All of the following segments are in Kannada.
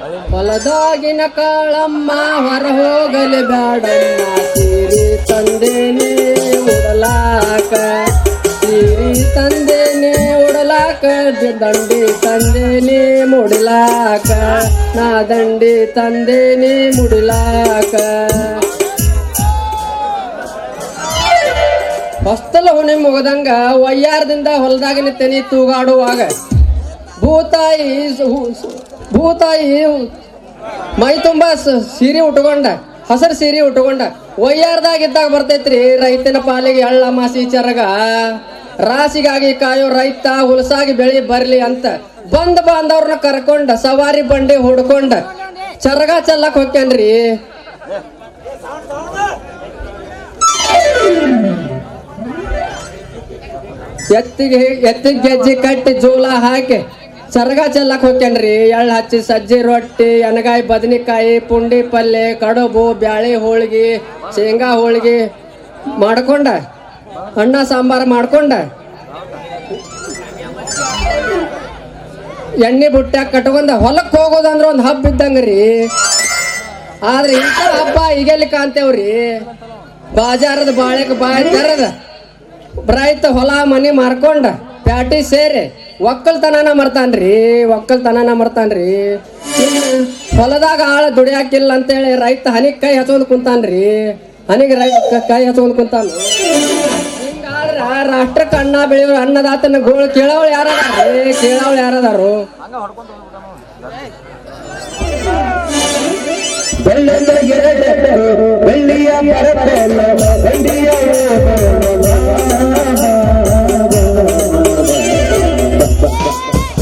ಹೊಲದಾಗಿನ ಕಾಳಮ್ಮ, ಹೊರ ಹೋಗಲಿ ಬ್ಯಾಡಮ್ಮ. ಸೀರಿ ತಂದೇನೆ ಉಡಲಾಕ, ಸೀರಿ ತಂದೇನೆ ಉಡಲಾಕ, ದಂಡಿ ತಂದೇನೆ ಮುಡಲಾಕ, ನಾ ದಂಡಿ ತಂದೇನೆ ಮುಡಲಾಕ. ಹೊಸ್ತಲ ಹುಣಿ ಮುಗದಂಗ ಒಯ್ಯಾರದಿಂದ ಹೊಲದಾಗಿನ ತೆನಿ ತೂಗಾಡುವಾಗ ಭೂತಾಯಿ ಭೂತಾಯಿ ಮೈ ತುಂಬ ಸೀರೆ ಉಟ್ಕೊಂಡ, ಹಸರು ಸೀರೆ ಉಟ್ಕೊಂಡ. ಒಯ್ಯಾರ್ದಾಗ ಇದ್ದಾಗ ಬರ್ತೈತ್ರಿ, ರೈತನ ಪಾಲಿಗೆ ಎಳ್ಳ ಮಾಸಿ ಚರಗ. ರಾಸಿಗಾಗಿ ಕಾಯೋ ರೈತ ಹುಲಸಾಗಿ ಬೆಳಿ ಬರ್ಲಿ ಅಂತ. ಬಂದ ಬಾಂಧವ್ರನ್ನ ಕರ್ಕೊಂಡ, ಸವಾರಿ ಬಂಡಿ ಹುಡ್ಕೊಂಡ. ಚರಗ ಚೆಲ್ಲಕ್ ಹೋಕ್ಯನ್ರಿ ಎತ್ತಿಗೆ ಎತ್ತಿಗೆ ಗೆಜ್ಜೆ ಕಟ್ಟಿ ಜೋಲ ಹಾಕಿ ಸರಗ ಚೆಲ್ಲಕ್ ಹೋಗ್ತೇನ್ರಿ. ಎಳ್ಳು ಹಚ್ಚಿ, ಸಜ್ಜಿ, ರೊಟ್ಟಿ ಎನಗಾಯಿ ಬದನೆಕಾಯಿ, ಪುಂಡಿ ಪಲ್ಯ ಕಡುಬು, ಬ್ಯಾಳಿ ಹೋಳ್ಗಿ, ಶೇಂಗಾ ಹೋಳ್ಗಿ ಮಾಡ್ಕೊಂಡ. ಅಣ್ಣ ಸಾಂಬಾರ್ ಮಾಡ್ಕೊಂಡ. ಎಣ್ಣೆ ಬುಟ್ಟ್ಯಾಗ ಕಟ್ಕೊಂಡ. ಹೊಲಕ್ಕೆ ಹೋಗೋದಂದ್ರ ಒಂದು ಹಬ್ಬ ಇದ್ದಂಗ್ರಿ ಆದ್ರೆ ಇಂಥ ಹಬ್ಬ ಈಗೆಲ್ಲಿ ಕಾಣ್ತೇವ್ರಿ ಬಾಜಾರದ ಬಾಳೆಕ್ ಬಾಯ್ ತೆರದ ರೈತ ಹೊಲ ಮನಿ ಮಾರ್ಕೊಂಡ. ಪ್ಯಾಟಿ ಸೇರಿ. ಒಕ್ಕಲ್ತನನ ಮರ್ತಾನ್ರಿ ಒಕ್ಕಲ್ತನನ ಮರ್ತಾನ್ರಿ ಹೊಲದಾಗ ಆಳ ದುಡಿಯಾಕಿಲ್ಲ ಅಂತೇಳಿ ರೈತ ಹನಿಗೆ ಕೈ ಹಚ್ಕೊಂಡ್ ಕುಂತಾನ್ರಿ ಹನಿಗೆ ರೈತ ಕೈ ಹಚ್ಕೊಂಡ್ ಕುಂತಾನ ರಾಷ್ಟ್ರಕ್ಕೆ ಅಣ್ಣ ಬೆಳೆಯೋ ಅನ್ನದಾತನ ಗೋಳು ಕೇಳವಳು ಯಾರದಾರ್ರಿ ಕೇಳೋಳು ಯಾರದಾರು ಬೆಳ್ಳಿಯ ಬೆಳ್ಳಿಯ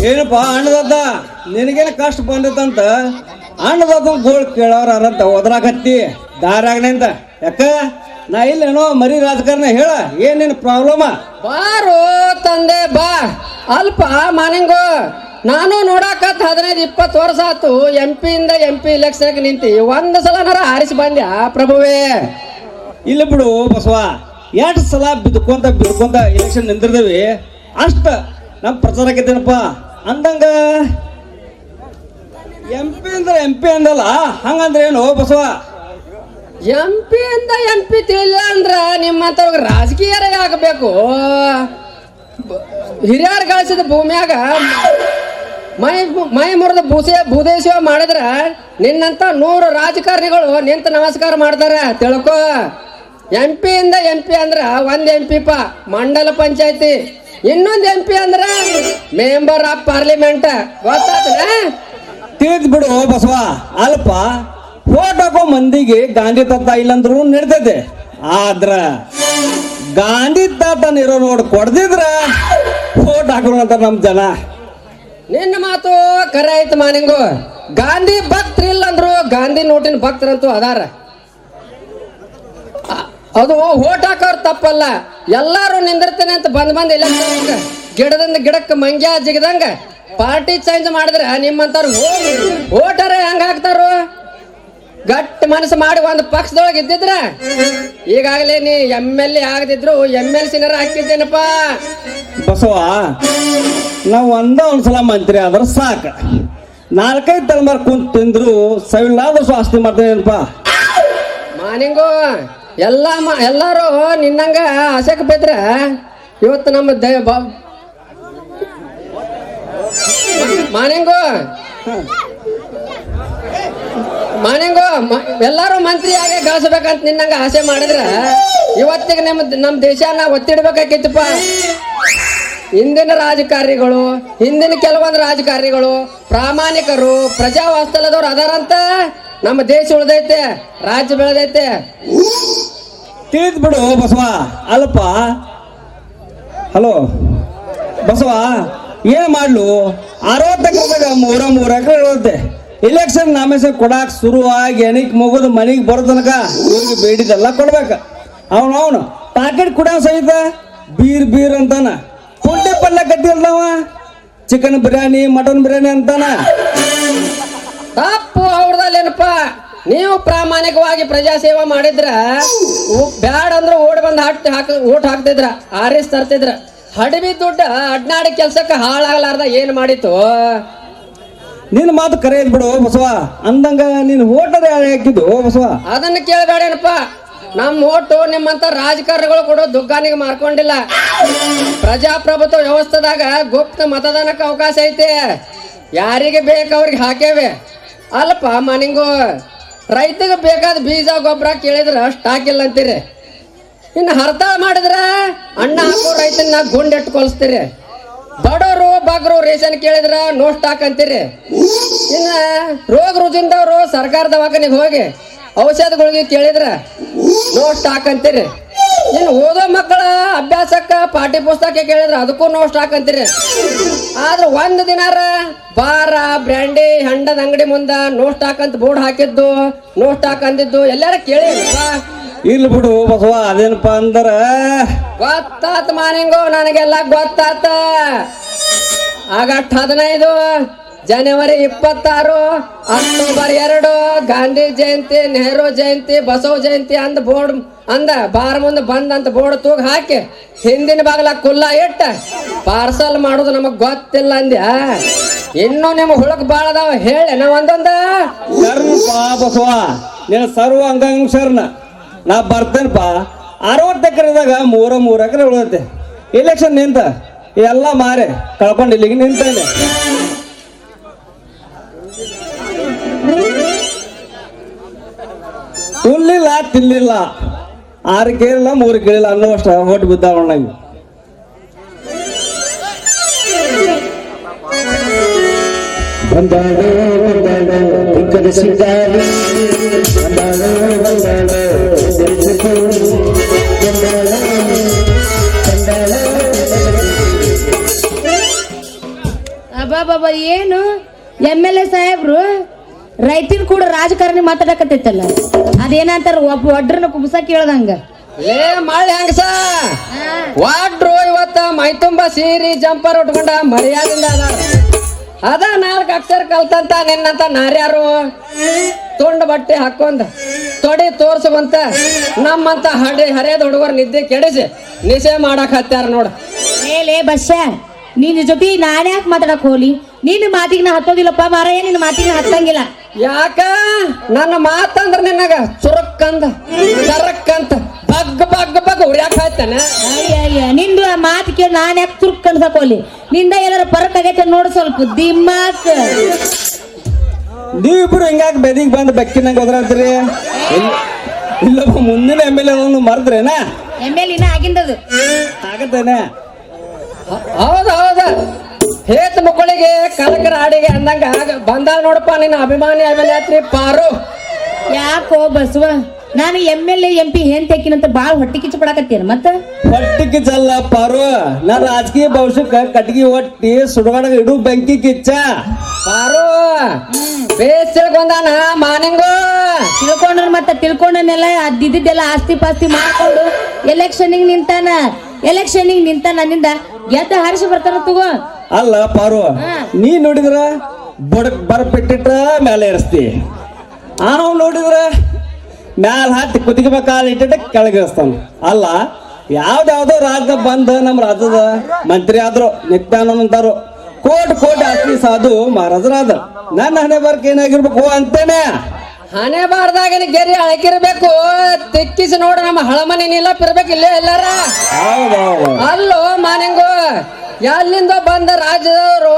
ಏನಪ್ಪ ಅಣ್ಣದದ್ದ? ನಿನಗೇನು ಕಷ್ಟ ಬಂದಿತ್ತಂತ ಅಣ್ಣದದ್ದು ಗೋಳ್ ಕೇಳೋರ ಅರಂತ ಒದ್ರಾಕತ್ತಿ ದಾರಾಗ ಅಂತ. ಯಾಕ? ನಾ ಇಲ್ಲೇನೋ ಮರಿ ರಾಜಕಾರಣ ಹೇಳ ಏನೇನು ಪ್ರಾಬ್ಲಮ? ಬಾರೋ ತಂದೆ ಬಾ. ಅಲ್ಪ ಮಾನಿಂಗು. ನಾನು ನೋಡಾಕತ್ ಹದಿನೈದು ಇಪ್ಪತ್ತು ವರ್ಷ ಆತು ಎಂ ಇಂದ ಎಂ ಪಿ ಇಲೆಕ್ಷನ್ಗೆ ನಿಂತಿ ಒಂದು ನರ ಆರಿಸಿ ಬಂದ್ಯ ಪ್ರಭುವೇ? ಇಲ್ಲ ಬಿಡು ಬಸವ ಎಷ್ಟು ಸಲ ಬಿದ್ಕೊಂತ ಬಿದ್ಕೊಂತ ಎಲೆಕ್ಷನ್ ನಿಂತಿರ್ದೇವಿ ಅಷ್ಟ ನಮ್ಮ ಪ್ರಚಾರ ಆಕೈತೇನಪ್ಪ ಅಂದಂಗ ಎಂ ಪಿ ಅಂದ್ರೆ ಎಂ ಪಿ ಅಂದಲ್ಲ, ಹಂಗಂದ್ರೆ ಏನು ಬಸವ? ಎಂ ಪಿ ಇಂದ ಎಂ ಪಿ ತಿಳಿಲ್ಲ ಅಂದ್ರ ನಿಮ್ಮಂತವ್ರಿಗೆ ರಾಜಕೀಯರ ಆಗಬೇಕು. ಹಿರಿಯರ್ ಗಳಿಸಿದ ಭೂಮಿಯಾಗ ಮೈ ಮೈ ಮುರಿದ ಭೂಸೆ ಭೂದೇಶ ಮಾಡಿದ್ರ ನಿನ್ನಂತ ನೂರು ರಾಜಕಾರಣಿಗಳು ನಿಂತು ನಮಸ್ಕಾರ ಮಾಡ್ತಾರೆ, ತಿಳ್ಕೊ. ಎಂ ಇಂದ ಎಂ ಪಿ ಅಂದ್ರ ಒಂದ್ ಎಂ ಪಿ ಪ, ಮಂಡಲ ಪಂಚಾಯತಿ. ಇನ್ನೊಂದ್ ಎಂ ಪಿ ಅಂದ್ರ ಮೆಂಬರ್ ಆಫ್ ಪಾರ್ಲಿಮೆಂಟ್ ಗೊತ್ತಾತನ ತಿಳಿದ್ ಬಿಡು ಬಸವ. ಅಲ್ಪ ಹಾಕೋ ಮಂದಿಗೆ ಗಾಂಧಿ ತಾತ ಇಲ್ಲಂದ್ರು ನಡ್ತೈತೆ ಆದ್ರ ಗಾಂಧಿ ತಾತನ ಇರೋ ನೋಡಿ ಕೊಡ್ದಿದ್ರ ಫೋಟೋ ಹಾಕೋಣ ಅಂತ ನಮ್ ಜನ. ನಿನ್ನ ಮಾತು ಕರೆ ಆಯ್ತು ಮಾನಿಂಗು. ಗಾಂಧಿ ಭಕ್ತರಿಲ್ಲ ಇಲ್ಲಂದ್ರು ಗಾಂಧಿ ನೋಟಿನ ಭಕ್ತರಂತೂ ಅದಾರ. ಅದು ಓಟ್ ಹಾಕೋರ್ ತಪ್ಪಲ್ಲ. ಎಲ್ಲಾರು ನಿಂದಿರ್ತೇನೆ ಅಂತ ಬಂದ್ ಬಂದ್ ಇಲ್ಲ ಗಿಡದಿಂದ ಗಿಡಕ್ಕೆ ಮಂಗ್ಯ ಜಿಗದಂಗ ಪಾರ್ಟಿ ಚೇಂಜ್ ಮಾಡಿದ್ರೆ ನಿಮ್ಮಂತಾರು ಓಟರ ಹೆಂಗ ಹಾಕ್ತಾರು? ಗಟ್ಟ ಮನಸ್ಸು ಮಾಡಿ ಒಂದು ಪಕ್ಷದೊಳಗೆ ಇದ್ದಿದ್ರ ಈಗಾಗಲೇ ನೀ ಎಂ ಎಲ್ ಎ ಆಗದಿದ್ರು ಎಂ ಎಲ್ ಸಿನರ ಹಾಕಿದ್ದೇನಪ್ಪ. ಬಸವ ನಾವು ಒಂದ ಒಂದ್ಸಲ ಮಂತ್ರಿ ಆದ್ರ ಸಾಕ. ನಾಲ್ಕೈದು ತಲೆಮಾರ್ ಕುಂತ ತಿಂದ್ರು ಸವಿಲ್ಲಾದ್ರೂ ಸ್ವಾಸ್ತಿ ಮಾಡ್ತೇನೆಪ್ಪ. ಮಾನಿಂಗು. ಎಲ್ಲ ಮ- ಎಲ್ಲರೂ ನಿನ್ನಂಗ ಆಸೆಕ್ ಬಿದ್ರೆ ಇವತ್ತು ನಮ್ಮ ದ ಮಾನಿಂಗು ಮಾನಿಂಗು ಎಲ್ಲಾರು ಮಂತ್ರಿ ಆಗಿ ಗಳಿಸ್ಬೇಕಂತ ನಿನ್ನಂಗ ಆಸೆ ಮಾಡಿದ್ರ ಇವತ್ತಿಗೆ ನಮ್ಮ ನಮ್ಮ ದೇಶನ ಒತ್ತಿಡ್ಬೇಕಾಗಿತ್ತಪ್ಪ ಹಿಂದಿನ ರಾಜಕಾರಣಿಗಳು, ಹಿಂದಿನ ಕೆಲವೊಂದು ರಾಜಕಾರಣಿಗಳು, ಪ್ರಾಮಾಣಿಕರು, ಪ್ರಜಾವಾಸ್ತಲದವ್ರು ಅದಾರಂತ ನಮ್ಮ ದೇಶ ಉಳ್ದೈತೆ, ರಾಜ್ಯ ಬೆಳೆದೈತೆ. ತಿಳಿದ್ ಬಿಡು ಬಸವ. ಅಲ್ಪ ಹಲೋ. ಬಸವ, ಏನ್ ಮಾಡ್ಲು? ಅರವತ್ತು ಮೂರ ಮೂರ ಎಕರೆ ಇರುತ್ತೆ. ಇಲೆಕ್ಷನ್ ನಾಮಿನೇಷನ್ ಕೊಡಾಕ್ ಶುರುವಾಗಿ ಎಣಿಕ್ ಮುಗಿದು ಮನೆಗೆ ಬರೋ ತನಕ ಇವ್ರಿಗೆ ಬೇಡಿದೆಲ್ಲ ಕೊಡ್ಬೇಕು. ಅವನು ಅವನು ಪ್ಯಾಕೆಟ್ ಕುಡ ಸಹಿತ? ಬೀರ್ ಬೀರ್ ಅಂತಾನ. ಪುಂಡಿ ಪಲ್ಯ ಕಟ್ಟಿರ್ಲವ ಚಿಕನ್ ಬಿರಿಯಾನಿ ಮಟನ್ ಬಿರಿಯಾನಿ ಅಂತಾನ. ತಪ್ಪು ಅವ್ರದಲ್ಲೇನಪ್ಪ? ನೀವು ಪ್ರಾಮಾಣಿಕವಾಗಿ ಪ್ರಜಾ ಸೇವೆ ಮಾಡಿದ್ರ ಬ್ಯಾಡ ಅಂದ್ರೆ ಓಡ್ ಬಂದ್ ಹಾಕ್ ಹಾಕ ಓಟ್ ಹಾಕ್ತಿದ್ರ ಆರಿಸ್ ತರ್ತಿದ್ರ. ಹಡವಿ ದುಡ್ಡ ಅಡ್ನಾಡಿ ಕೆಲ್ಸಕ್ಕೆ ಹಾಳಾಗ್ಲಾರ್ದ ಏನ್ ಮಾಡಿತ್ತು? ನಿನ್ನ ಮಾತು ಕರೆ ಐತ್ ಬಿಡು ಬಸವ. ಅಂದಂಗ ನೀನ್ ಓಟದ ಹಾಕಿದ್ದು ಬಸವ. ಅದನ್ನ ಕೇಳಬೇಡೇನಪ್ಪ. ನಮ್ಮ ಓಟು ನಿಮ್ಮಂತ ರಾಜಕಾರಣಿಗಳು ಕೂಡ ದುಗ್ಗಾನಿಗೆ ಮಾರ್ಕೊಂಡಿಲ್ಲ. ಪ್ರಜಾಪ್ರಭುತ್ವ ವ್ಯವಸ್ಥೆದಾಗ ಗುಪ್ತ ಮತದಾನಕ್ಕೆ ಅವಕಾಶ ಐತೆ. ಯಾರಿಗೆ ಬೇಕು ಅವ್ರಿಗೆ ಹಾಕೇವೆ. ಅಲ್ಲಪ್ಪ ಮನಿಂಗು. ರೈತಗೆ ಬೇಕಾದ ಬೀಜ, ಗೊಬ್ಬರ ಕೇಳಿದ್ರೆ ಸ್ಟಾಕ್ ಇಲ್ಲ ಅಂತೀರಿ. ಇನ್ನು ಹರ್ತಾಳ ಮಾಡಿದ್ರೆ ಅಣ್ಣ ಹಾಕೋ ರೈತನ ಗುಂಡೆಟ್ಟು ಕೊಲಿಸ್ತೀರಿ. ಬಡವರು, ಬಗ್ರು ರೇಷನ್ ಕೇಳಿದ್ರೆ ನೋ ಸ್ಟಾಕ್ ಅಂತೀರಿ ಇನ್ನು ರೋಗ ರುಜಿಂದವರು ಸರ್ಕಾರ ದವಾಖಾನಿಗೆ ಹೋಗಿ ಔಷಧಗಳಿಗೆ ಕೇಳಿದ್ರೆ ನೋ ಸ್ಟಾಕ್ ಅಂತೀರಿ ಇನ್ನು ಓದೋ ಮಕ್ಕಳ ಅಭ್ಯಾಸಕ್ಕೆ ಪಾಠ್ಯ ಪುಸ್ತಕ ಕೇಳಿದ್ರೆ ಅದಕ್ಕೂ ನೋ ಸ್ಟಾಕ್ ಅಂತೀರಿ ಆದ್ರೆ ಒಂದು ದಿನಾರ ಬಾರ ಬ್ರ್ಯಾಂಡಿ ಹಂಡದ ಅಂಗಡಿ ಮುಂದ ನೋ ಸ್ಟಾಕ್ ಅಂತ ಬೋರ್ಡ್ ಹಾಕಿದ್ದು ನೋ ಸ್ಟಾಕ್ ಅಂದಿದ್ದು ಎಲ್ಲಾರ ಕೇಳಿ. ಇಲ್ ಬಿಡು ಬಸವ ಅದೇನಪ್ಪ ಅಂದ್ರ? ಗೊತ್ತಾತ ಮಾನಿಂಗು ನನಗೆಲ್ಲ ಗೊತ್ತಾತ. ಆಗ ಹದಿನೈದು. ಜನವರಿ ಇಪ್ಪತ್ತಾರು, ಅಕ್ಟೋಬರ್ ಎರಡು, ಗಾಂಧಿ ಜಯಂತಿ, ನೆಹರು ಜಯಂತಿ, ಬಸವ ಜಯಂತಿ ಅಂದ ಬೋರ್ಡ್ ಅಂದ, ಬಾರ್ ಮುಂದೆ ಬಂದ್ ಅಂತ ಬೋರ್ಡ್ ತೂಗ್ ಹಾಕಿ, ಹಿಂದಿನ ಬಾಗಲ ಕುಲ್ಲ ಇಟ್ಟ, ಪಾರ್ಸಲ್ ಮಾಡೋದು ನಮಗ್ ಗೊತ್ತಿಲ್ಲ ಅಂದ್ಯಾ? ಇನ್ನು ನಿಮ್ ಹುಳಕ್ ಬಾಳ ಅದಾವ, ಹೇಳಿ, ನಾವ್ ಒಂದೊಂದ. ಬಸವ ಸರ್ವ ಅಂಗಾಂಶರ್ನ ನಾ ಬರ್ತೇನಪ್ಪ ಅರವತ್ತು ಎಕರೆದಾಗ ಮೂರ ಮೂರು ಎಕರೆ ಉಳಿದೈತೆ. ಇಲೆಕ್ಷನ್ ನಿಂತ, ಎಲ್ಲ ಮಾರೆ, ಕಳ್ಕೊಂಡು ಇಲ್ಲಿಗೆ ನಿಂತೇನೆ. ತುಲ್ಲಿಲ್ಲ ತಿನ್ಲಿಲ್ಲ. ಆರು ಕೇಳಿಲ್ಲ ಮೂರು ಕೇಳಿಲ್ಲ ಅನ್ನೋಷ್ಟ ಓಟ್ ಬಿದ್ದಾವ ನಂಗೆ. ಬಂದಾಳು ಬಂದಾಳು ದುಃಖದ ಸಿಂಗಾರಿ. ಬಂದಾಳು ಬಂದಾಳು ಬೆರೆಸಿಕೊಂಡು ಬಂದಾಳು ಬಂದಾಳು ಅಬ್ಬಾಬಾಬಾ ಏನು? ಎಂ ಎಲ್ ಎ ಸಾಹೇಬ್ರು? ರೈತನ್ ಕೂಡ ರಾಜಕಾರಣಿ ಮಾತಾಡಕತ್ತೈತಲ್ಲ. ಅದೇನಂತಾರ ಒಬ್ಬ ಒಡ್ರನ್ನ ಕುಬ್ಸ ಕೇಳ್ದಂಗ. ಏ ಮಳೆ ಹೆಂಗಸ ವಾಡ್ರು ಇವತ್ತ ಮೈ ತುಂಬ ಸೀರಿ ಜಂಪರ್ ಉಟ್ಕೊಂಡ ಮರ್ಯಾದಿಂದ ಅದ ನಾಲ್ಕು ಅಕ್ಷರ ಕಲ್ತಂತ ನಿನ್ನಂತ ನಾರ್ಯಾರು. ತುಂಡು ಬಟ್ಟೆ ಹಾಕೊಂಡ್. ತೊಡಿ ತೋರ್ಸುವಂತ ನಮ್ಮಂತ ಹಡೆ ಹರಿಯದ ಹುಡುಗರು ನಿದ್ದೆ ಕೆಡಿಸಿ ನಿಶೆ ಮಾಡಕ್ ಹತ್ಯಾರ ನೋಡ. ಏಲೇ ಬಸ್ಸ ನಿನ್ನ ಜೊತೆ ನಾನೇ ಯಾಕೆ ಮಾತಾಡಕ್ ಹೋಗ್ಲಿ? ನಿನ್ನ ಮಾತಿಗೆ ನಾ ಹತ್ತೋದಿಲ್ಲಪ್ಪ ಮಾರಾಯ ನಿನ್ನ ಮಾತಿಗೆ ಹತ್ತಂಗಿಲ್ಲ. ಯಾಕ? ನನ್ನ ಮಾತಂದ್ರ ನಿನ್ನಾಗ ಚುರುಕ್ಕಂದ ಚರಕ್ಕಂತ ಬಗ್ ಬಗ್ ಬಗ್ ಉರ್ಯಾಕ ಅಯ್ಯ ನಿಂದು ಆ ಮಾತು ಕೇಳಿ ನಾನು ಯಾಕೆ ತುರ್ಕ್ ಕಣ್ಸಕೋಲಿ ನಿಂದ ಎಲ್ಲಾರ ಪರಕ್ ಆಗೈತೆ ನೋಡು ಸ್ವಲ್ಪ ದಿಮಾಕ್ ನೀವಿಬ್ರು ಹಿಂಗಾಗಿ ಬೆದಿಗೆ ಬಂದು ಬೆಕ್ಕಿನಂಗೆ ಹೋದ್ರಂತ್ರಿ ಇಲ್ಲಪ್ಪ ಮುಂದಿನ ಎಂ ಎಲ್ ಎ ಮರ್ದ್ರೇನಾ? ಎಂ ಎಲ್ ಇನ್ನ ಆಗಿಂದದು. ಆಗತ್ತೇನೆ? ಹೌದ ಹೌದ. ಹೇತ್ ಮಕ್ಕಳಿಗೆ ಕನಕರ ಹಾಡಿಗೆ ಅಂದಂಗ ಆಗ ಬಂದಾಳ ನೋಡಪ್ಪ ನಿನ್ನ ಅಭಿಮಾನಿ ಅಭಿನೇತ್ರಿ ಪಾರು. ಯಾಕೋ ಬಸವ ನಾನು M L A M P ಏನ್ ತೆಕ್ಕಿನಂತ ಬಾಳ್ ಹೊಟ್ಟಿ ಕಿಚ್ಚು ಪಡಾಕತ್ತೀರ ಮತ್ತ? ಹೊಟ್ಟೆ ಕಿಚ್ಚಲ್ಲ ಪಾರು. ನಾ ರಾಜಕೀಯ ಭವಿಷ್ಯಕ್ಕೆ ಕಟ್ಗಿ ಹೊಟ್ಟಿ ಸುಡಗಾಡ ಇಡು ಬೆಂಕಿ ಕಿಚ್ಚ. ಪಾರು ಬೇಸ್ ತಿಳ್ಕೊಂಡಾನ ಮಾನಿಂಗು. ತಿಳ್ಕೊಂಡ್ರ ಮತ್ತ ತಿಳ್ಕೊಂಡನೆಲ್ಲ ಅದ್ದಿದ್ದೆಲ್ಲ ಆಸ್ತಿ ಪಾಸ್ತಿ ಮಾಡ್ಕೊಂಡು ಎಲೆಕ್ಷನ್ ನಿಂತಾನ ಎಲೆಕ್ಷನ್ ನಿಂತ ನನ್ನಿಂದ ಗೆದ್ದ ಹರಿಸಿ ಬರ್ತಾನ ತಗೋ. ಅಲ್ಲ ಪಾರು ನೀ ನೋಡಿದ್ರ ಬಡಕ್ ಬರ್ಬಿಟ್ಟಿಟ್ಟ ಮೇಲೆ ಏರಿಸ್ತಿ. ನಾವು ನೋಡಿದ್ರ ಮ್ಯಾಲ ಹತ್ತಿ ಕುತ್ತಿಗೆ ಕಾಲು ಇಟ್ಟಿಟ್ಟ ಕೆಳಗಿಳಿಸ್ತಾನ ಅಲ್ಲ ಯಾವ್ದಾವ್ದೋ ರಾಜ್ಯ ಬಂದ ನಮ್ಮ ರಾಜ್ಯದ ಮಂತ್ರಿ ಆದ್ರು ನಿತ್ಯಾನಂದರು ಕೋಟ್ ಕೋಟಿ ಕೋಟಿ ಆಸ್ತಿ ಸಾಧು ಮಹಾರಾಜರಾದ್ರು ನನ್ನ ಹಣೆ ಬರ್ಕ ಏನಾಗಿರ್ಬೇಕು ಅಂತೇನೆ. ಹಣೆ ಬಾರ್ದಾಗ ಗೆರೆ ಅಳಕಿರ್ಬೇಕು ತಿಕ್ಕಿಸಿ ನೋಡ ನಮ್ಮ ಹಳಮನೆ ನಿಲ್ಲಪ್ಪ ಇರ್ಬೇಕು ಇಲ್ಲೇ ಎಲ್ಲಾರ. ಅಲ್ಲೋ ಮಾನಿಂಗು ಎಲ್ಲಿಂದ ಬಂದ ರಾಜ್ಯದವರು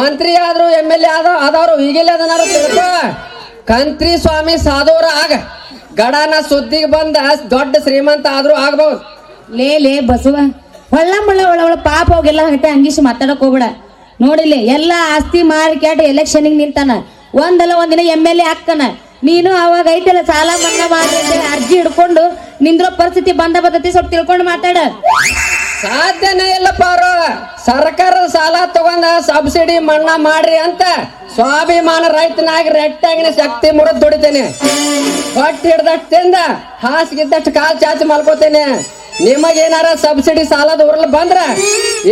ಮಂತ್ರಿ ಆದ್ರು ಎಂ ಎಲ್ ಎ ಆದ್ರು ಆದವ್ರು ಈಗಿಲ್ಲ ಅದನ್ನಾರು ತಿಳ್ಕೊ. ಕಂತ್ರಿ ಸ್ವಾಮಿ ಸಾಧುವ್ರ ಆಗ. ಗಡನ ಸುದ್ದಿಗೆ ಬಂದ ದೊಡ್ಡ ಶ್ರೀಮಂತ ಆದ್ರೂ ಆಗ್ಬಹುದು ಲೇ ಲೇ ಬಸವ ಹೊಳ್ಳ ಮುಳ್ಳ ಒಳ ಒಳ ಪಾಪ ಹೋಗಿಲ್ಲ ಹಂಗೆ ಅಂಗೀಶ್ ಮಾತಾಡಕ್ ಹೋಗ್ಬೇಡ. ನೋಡಿಲಿ ಎಲ್ಲ ಆಸ್ತಿ ಮಾರಿ ಕೇಟ ಎಲೆಕ್ಷನ್ಗೆ ನಿಂತಾನ. ಒಂದಲ್ಲ ಒಂದಿನ ಎಂ ಎಲ್ ಎ ಆಗ್ತಾನ. ನೀನು ಅವಾಗ ಐತಲ್ಲ ಸಾಲ ಮನ್ನಾ ಮಾಡಿ ಅಂತೇಳಿ ಅರ್ಜಿ ಹಿಡ್ಕೊಂಡು ನಿಂದ್ರೋ ಪರಿಸ್ಥಿತಿ ಬಂದ ಬರ್ತೈತಿ ಸ್ವಲ್ಪ ತಿಳ್ಕೊಂಡು ಮಾತಾಡ. ಸಾಧ್ಯನೇ ಇಲ್ಲಪ್ಪ ಅವರು. ಸರ್ಕಾರದ ಸಾಲ ತಗೊಂಡ ಸಬ್ಸಿಡಿ ಮನ್ನಾ ಮಾಡ್ರಿ ಅಂತ ಸ್ವಾಭಿಮಾನ ರೈತನಾಗಿ ರೆಟ್ಟಾಗಿನ ಶಕ್ತಿ ಮುರಿದ್ ದುಡಿತೇನೆ. ಹೊಟ್ಟೆ ಹಿಡ್ದಷ್ಟು ತಿಂದ ಹಾಸಿಗಿದ್ದಷ್ಟು ಕಾಲ್ ಚಾಚಿ ಮಲ್ಕೋತೇನೆ. ನಿಮಗೇನಾರ ಸಬ್ಸಿಡಿ ಸಾಲದ ಊರ್ಲ ಬಂದ್ರ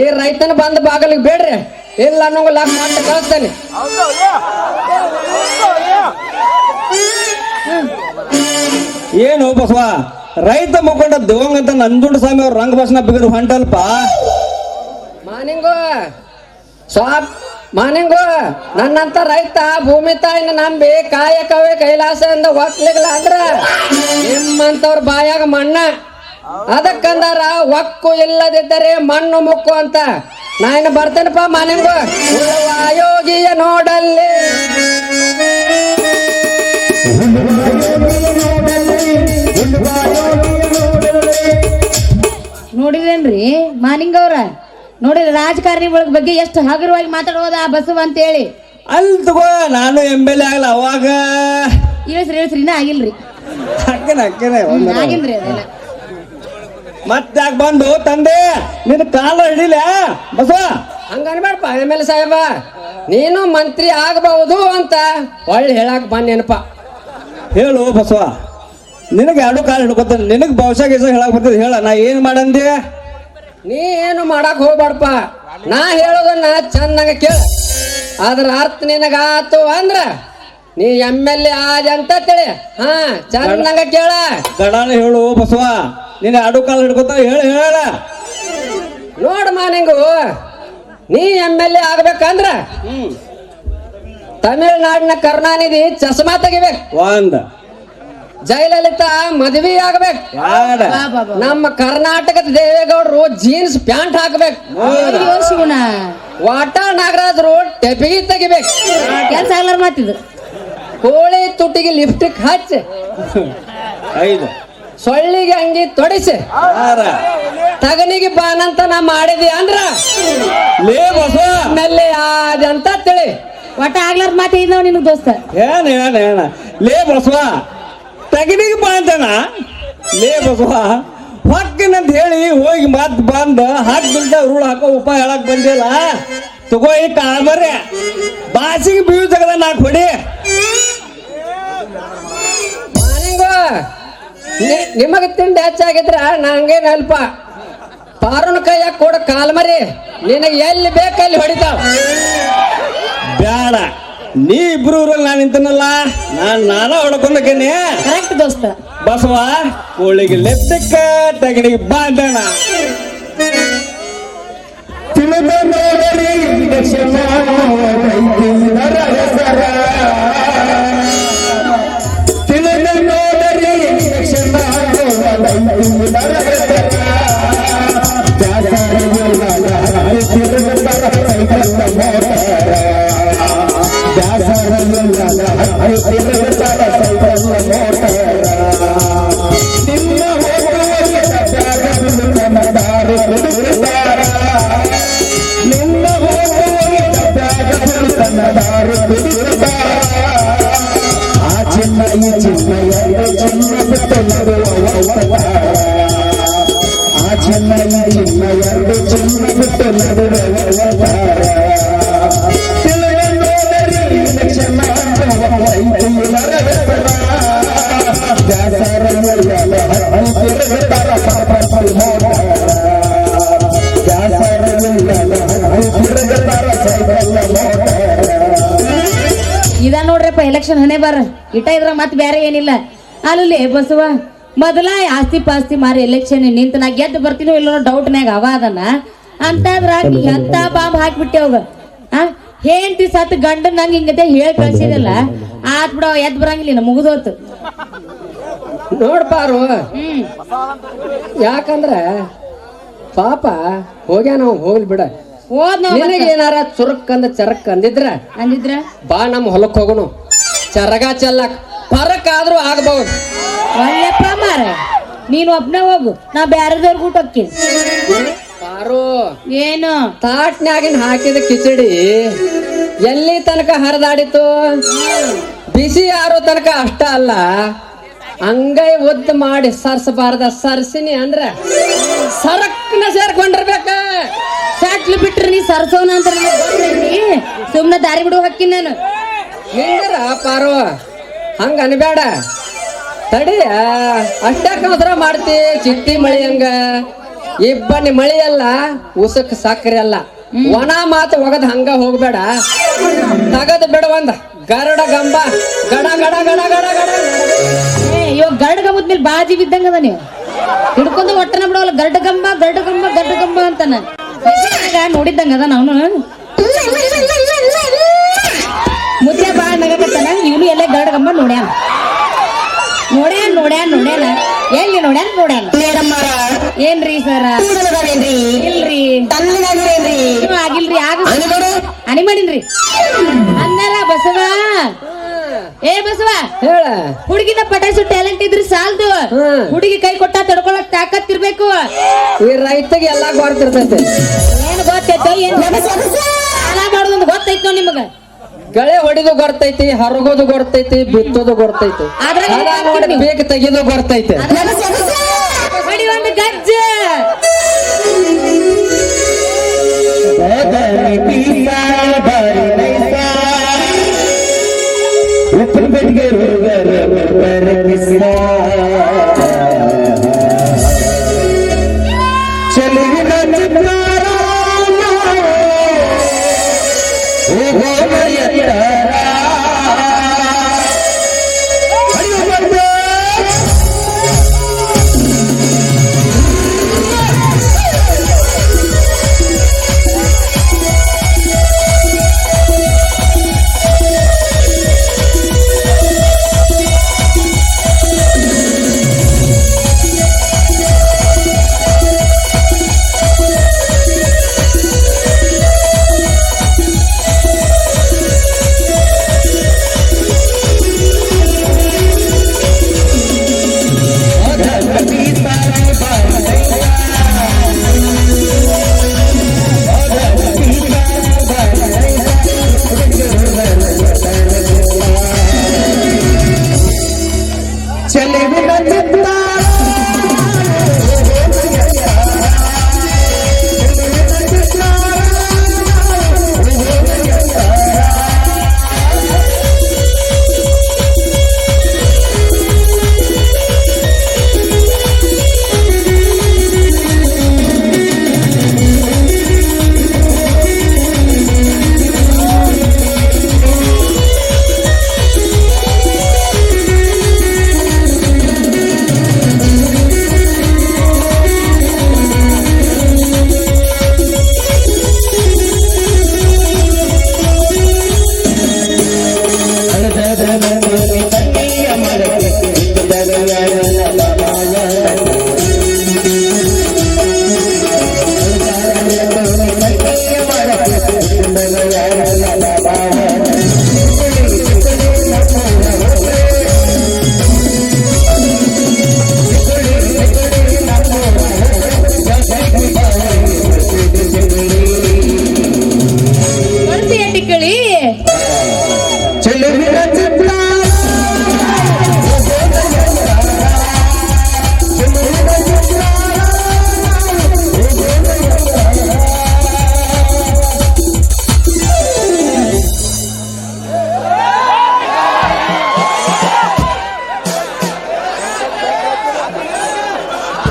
ಈ ರೈತನ ಬಂದ ಬಾಗಲಿಗೆ ಬೇಡ್ರಿ ಇಲ್ಲ ಅನ್ನೋ ಲಕ್ಷ ಕಳಿಸ್ತೇನೆ. ಏನು ಬಸವ? ರೈತ ಮುಖಂಡ ದಿವಂಗತ ನಂಜುಂಡ ಸ್ವಾಮಿ ಅವ್ರ ರಂಗ ಭಾಷಣ ಬಿಗರು ಹೊಂಟಲ್ಪ? ಮಾನಿಂಗು. ಸ್ವಾಬ್ ಮಾನಿಂಗು, ನನ್ನಂತ ರೈತ ಭೂಮಿ ತಾಯಿನ ನಂಬಿ ಕಾಯಕವೇ ಕೈಲಾಸ ಎಂದ ಒಕ್ಲಿಗ್ಲ ಅಂದ್ರ ನಿಮ್ಮಂತವ್ರ ಬಾಯಾಗ ಮಣ್ಣ. ಅದಕ್ಕಂದಾರ ಒಕ್ಕು ಇಲ್ಲದಿದ್ದರೆ ಮಣ್ಣು ಮುಕ್ಕು ಅಂತ. ನಾನು ಬರ್ತೇನಪ್ಪ ಮಾನಿಂಗು. ಆಯೋಗಿಯ ನೋಡಲ್ಲಿ. ನೋಡಿದ್ರೇನ್ರಿ ಮಾನಿಂಗವ್ರ ನೋಡಿ ರಾಜಕಾರಣಿ ಒಳಗ್ ಬಗ್ಗೆ ಎಷ್ಟು ಹಗುರವಾಗಿ ಮಾತಾಡೋದ ಆ ಬಸವ ಅಂತ ಹೇಳಿ ಅಲ್ಲಿ ತಗೋ ನಾನು ಎಂ ಎಲ್ ಎ ಆಗಲ್ಲ ಅವಾಗ ಇಳಿಸ್ರಿ ಇಳಿಸ್ರಿ ಇನ್ನ ಆಗಿಲ್ರಿ. ಹಾಕೇನೆ ಹಾಕೇನೆ ಹ್ಮ್, ಆಗಿಲ್ರಿ ಅದೆಲ್ಲ ಮತ್ತೆ ಯಾಕೆ ಬಂದು ತಂದೆ ನಿನ್ನ ಕಾಲ ಹಿಡಿಲ? ಬಸವ. ಹಂಗನ್ಬೇಡಪ್ಪ ಎಂ ಎಲ್ ಸಾಹೇಬ. ನೀನು ಮಂತ್ರಿ ಆಗಬಹುದು ಅಂತ ಒಳ್ಳೆ ಹೇಳಕ್ ಬಂದೇನಪ್ಪ. ಹೇಳು ಬಸವ. ನಿನಗೆ ಎರಡು ಕಾಲು ಹಿಡ್ಕೊತ ನಿನಗೆ ಭವಿಷ್ಯ ಗೀಸ ಹೇಳಕ್ ಬರ್ತದೆ ಹೇಳ. ನಾ ಏನು ಮಾಡಂದೆ? ನೀ ಏನು ಮಾಡಕ್ ಹೋಗ್ಬಾರ್ಪ. ನಾ ಹೇಳೋದನ್ನ ಚಂದಂಗ ಕೇಳ. ಅದ್ರ ಅರ್ಥ ನಿನಗಾತು ಅಂದ್ರ ನೀ ಎಂ ಎಲ್ ಎ ಆದ ಅಂತ ತಿಳಿ. ಹಾ ಚಂದಂಗ ಕೇಳ. ಗಡಾನ ಹೇಳು ಬಸವ. ನಿನ್ನ ಅಡು ಕಾಲ ಹಿಡ್ಕೊತ ಹೇಳ ಹೇಳ ನೋಡ್ ಮಾನಿಂಗು ನೀ ಎಂ ಎಲ್ ಎ ಆಗ್ಬೇಕಂದ್ರ ತಮಿಳ್ನಾಡಿನ ಕರುಣಾನಿಧಿ ಚಸ್ಮಾ ತೆಗಿಬೇಕು. ಒಂದ್ ಜಯಲಲಿತಾ ಮದ್ವಿ ಆಗ್ಬೇಕು ಬಾ ಬಾ ಬಾ. ನಮ್ಮ ಕರ್ನಾಟಕದ ದೇವೇಗೌಡರು ಜೀನ್ಸ್ ಪ್ಯಾಂಟ್ ಹಾಕ್ಬೇಕು. ವಾಟಾ ನಾಗರಾಜರು ಟೆಪಿಗೆ ತೆಗಿಬೇಕು. ಮಾತಿದ್ರು ಕೋಳಿ ತುಟಿಗೆ ಲಿಫ್ಟ್ ಹಚ್ಚಿ ಸೊಳ್ಳಿಗೆ ಅಂಗಿ ತೊಡಿಸಿ ತಗನಿಗೆ ಬಾನಂತ ನಾ ಮಾಡಿದಿ ಅಂದ್ರ? ಲೇ ಬಸವ. ಆಮೇಲೆ ಅಂತ ತಿಳಿ. ಒಟ್ಟ ಆಗ್ಲಾರ ಮಾತು ಇದ್ದಾವ ನಿನಗ್ ದೋಸ್ತ. ಏನ ಏನ ಏನ ಲೇ ಬಸವ. ತಗಡಿಗೆ ಬಾ ಅಂತಾನ? ಲೇ ಬಸವ ಹೊಕ್ಕಿನಂತ ಹೇಳಿ ಹೋಗಿ ಮತ್ ಹಾಕಿ ಹಾಕ್ಬಿಲ್ದ ರೂಳ್ ಹಾಕೋ ಉಪಾಯ ಹೇಳಕ್ ಬಂದಿಲ್ಲ. ತಗೋ ಈ ಕಾಮರ್ಯ. ಬಾಸಿಗೆ ಬೀಜ ತೆಗದ ನಾಲ್ಕು ಹೊಡಿ. ನಿ- ನಿಮಗ ತಿಂಡಿ ಹೆಚ್ಚಾಗಿದ್ರ ನಂಗೇನ್ ಅಲ್ಪ. ಪಾರುನ ಕೈಯಾಗ ಕೂಡ ಕಾಲ್ಮರಿ. ನಿನಗೆ ಎಲ್ಲಿ ಬೇಕಲ್ಲಿ ಹೊಡಿತಾವ. ಬ್ಯಾಡ. ನೀ ಇಬ್ರು ಊರಲ್ಲಿ ನಾನು ನಿಂತನಲ್ಲ? ನಾನ್ ನಾನ ಹೊಡ್ಕೊಂಡಿ ಕರೆಕ್ಟ್ ದೋಸ್ತ. ಬಸವ ಕೋಳಿಗೆ ಲೆತ್ತಕ್ಕ ತಗಡಿಗೆ ಬಾಂಧಣ ತಿಳಿದ ನೋಡಲಿ ದಕ್ಷಿಣ आणि ಇಟ ಬಾರ ಇಟ್ಟ ಇದ್ರ ಮತ್ ಬೇರೆ ಏನಿಲ್ಲ. ಅಲ್ಲಿ ಬಸವ ಮೊದಲ ಆಸ್ತಿ ಪಾಸ್ತಿ ಮಾರಿ ಎಲೆಕ್ಷನ್ ನಿಂತ ನಾ ಗೆದ್ದು ಬರ್ತೀನೋ ಇಲ್ಲೋ ಡೌಟ್ನ್ಯಾಗ ಅವ ಅದನ್ನ. ಅಂತದ್ರಾಗ ನೀ ಎಂತ ಬಾಂಬ್ ಹಾಕ್ಬಿಟ್ಟೆ ಅವಾಗ? ಆ? ಹೇಳ್ತಿ ಸತ್ ಗಂಡ ನಂಗೆ ಹಿಂಗತೆ ಹೇಳಿ ಕಳ್ಸಿದಲ್ಲ ಆತ್ ಬಿಡ ಎದ್ ಬರಂಗಿಲ್ಲ ಮುಗಿದೋತು. ನೋಡ್ಪಾರು ಯಾಕಂದ್ರ ಪಾಪ ಹೋಗ್ಯಾನ ನಾವು ಹೋಗ್ಲಿ ಬಿಡ. ಹೋದ್ ಏನಾರ ಚುರುಕ್ ಅಂದ ಚರಕ್ ಅಂದಿದ್ರ ಅಂದಿದ್ರ? ಬಾ ನಮ್ಮ ಹೊಲಕ್ ಹೋಗುನು. ಚರಗ ಚೆಲ್ಲಕ್ ಪರಕ್ ಆದ್ರೂ ಆಗಬಹುದು ಒಳ್ಳೆಪ್ಪ ಮಾರ ನೀನು ಒಬ್ನ ಹೋಗು ನಾ ಬ್ಯಾರದವ್ರ ಊಟ ಹೋಗ್ತೀನಿ ಪಾರು ಏನು? ತಾಟ್ನಾಗಿನ ಹಾಕಿದ ಕಿಚಡಿ ಎಲ್ಲಿ ತನಕ ಹರಿದಾಡಿತು ಬಿಸಿ ಯಾರು ತನಕ ಅಷ್ಟ ಅಲ್ಲ. ಅಂಗೈ ಒದ್ದ ಮಾಡಿ ಸರ್ಸಬಾರ್ದ ಸರ್ಸಿನಿ ಅಂದ್ರ ಸರಕ್ನ ಸೇರ್ಕೊಂಡಿರ್ಬೇಕ. ಸಾಕ್ಲಿ ಬಿಟ್ರಿ ನೀ ಸರ್ಸೋನ ಅಂತ ಸುಮ್ಮನೆ ದಾರಿ ಬಿಡು ಹಾಕಿನ ನಾನು. ಹಿಂಗರ ಪಾರು ಹಂಗ ಅನ್ಬೇಡ ತಡಿ ಅಷ್ಟೇ ಮಾತ್ರ ಮಾಡ್ತಿ ಚಿತ್ತಿ ಮಳಿ ಹಂಗ. ಇಬ್ಬನಿ ಮಳಿ ಅಲ್ಲ ಉಸಕ್ ಸಕ್ಕರೆ ಅಲ್ಲ. ಒಣ ಮಾತು ಒಗದ್ ಹಂಗ ಹೋಗ್ಬೇಡ. ತಗದ್ ಬಿಡ ಒಂದ್ ಗರಡ ಗಂಬ. ಗಡ ಗಡ ಗಡ ಗಡ ಗಡ ಏ ಇವಾಗ ಗರಡ ಗಂಬದ ಮೇಲೆ ಬಾಜಿ ಬಿದ್ದಂಗ ಅದ ನೀವು ಹಿಡ್ಕೊಂಡು ಒಟ್ಟನ ಬಿಡವಲ್ಲ ಗರಡ ಗಂಬ ಗರಡ ಗಂಬ ಗರಡ ಗಂಬ ಅಂತಾನ. ನೋಡಿದ್ದಂಗ ಅದ ನಾವು ನೋಡ್ಯಾನ? ನೋಡ್ಯಾನ ನೋಡ್ಯಾನ ಎಲ್ಲಿ ನೋಡ್ಯಾನ ನೋಡ್ಯಾನ? ಏನ್ರಿ ಸರ? ಇಲ್ರಿ. ಇನ್ನೂ ಆಗಿಲ್ರಿ ಆಗ. ಅನಿ ಹನಿ ಮಾಡಿನ್ರಿ. ಅನ್ನಲ್ಲ ಬಸವ. ಏ ಬಸವ ಹೇಳ. ಹುಡುಗಿನ ಪಟಾಸು ಟ್ಯಾಲೆಂಟ್ ಇದ್ರೆ ಸಾಲ್ದು. ಹುಡುಗಿ ಕೈ ಕೊಟ್ಟ ತಡ್ಕೊಳಕ್ ತಾಕತ್ ಇರ್ಬೇಕು. ಈ ರೈತಗೆ ಎಲ್ಲಾ ಗೊತ್ತಿರ್ತೈತೆ. ಏನ್ ಗೊತ್ತೈತೆ ಏನ್ ಮಾಡೋದೊಂದು ಗೊತ್ತೈತೋ ನಿಮಗ? ಗಳೆ ಹೊಡಿದು ಬರ್ತೈತಿ ಹರಗೋದು ಬರ್ತೈತಿ ಬಿತ್ತೋದು ಗೊತ್ತೈತಿ ನೀವು. ಬೇಗ ತೆಗೆದು ಬರ್ತೈತೆ ಉಪ್ಪಿನ ಬೆಟ್ಟಿಗೆ ಗಜ್ಜ.